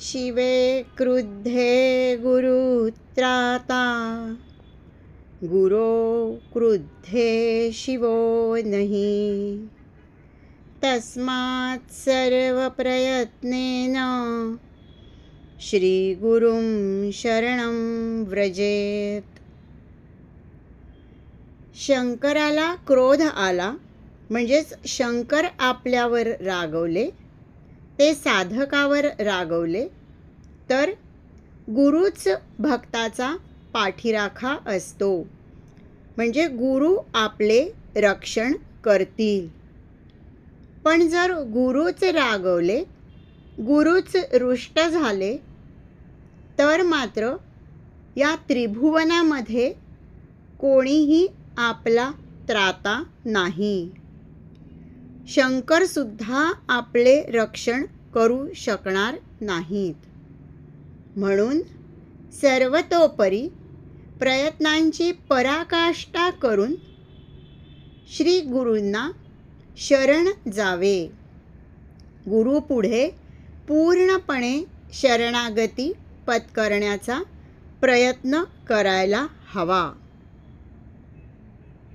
शिवे क्रुद्धे गुरुत्राता। गुरो क्रुद्धे शिवो नहि। तस्मात् सर्वप्रयत्नेन श्रीगुरुं शरणं व्रजेत। शंकराला क्रोध आला म्हणजेच शंकर आपल्यावर रागवले ते साधकावर रागवले तर गुरुच भक्ताचा पाठीराखा असतो. म्हणजे गुरु आपले रक्षण करतील. पण जर गुरुच रागवले गुरुच रुष्ट झाले तर मात्र या त्रिभुवनामध्ये कोणीही आपला त्राता नाही. शंकरसुद्धा आपले रक्षण करू शकणार नाहीत. म्हणून सर्वतोपरी प्रयत्नांची पराकाष्ठा करून श्री गुरूंना शरण जावे. गुरुपुढे पूर्णपणे शरणागती पत्करण्याचा प्रयत्न करायला हवा.